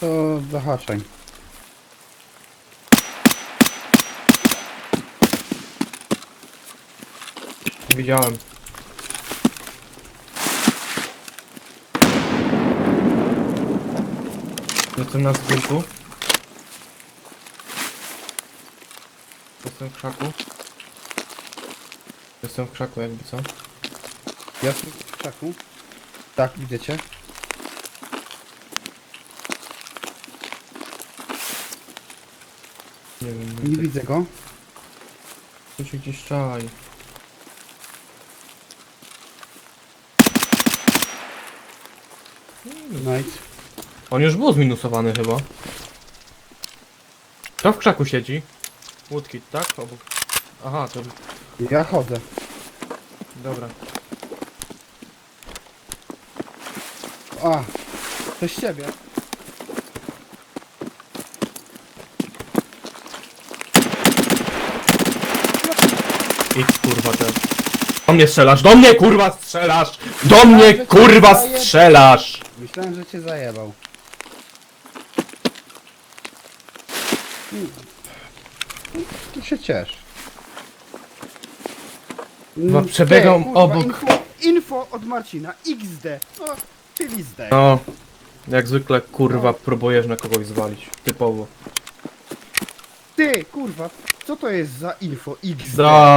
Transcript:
To zahaczaj. Widziałem. Jestem na zbytu. Jestem w krzaku. Jestem w krzaku jakby co? Ja tu w krzaku. Tak, widzicie? Nie wiem. Nie widzę go. Tu się gdzieś czai. Nice. On już był zminusowany chyba. Kto w krzaku siedzi? Woodkit, tak? Obok. Aha, to... Ja chodzę. Dobra. A, to z ciebie. Idź kurwa ten. Do mnie strzelasz! Do mnie kurwa strzelasz! Do mnie kurwa strzelasz! Myślałem, że cię zajebał. Hmm. Tu się ciesz. Mm, ty, kurwa, obok. Info, info od Marcina. XD. No, czyli. No. Jak zwykle kurwa próbujesz na kogoś zwalić. Typowo. Ty, kurwa, co to jest za info XD? Za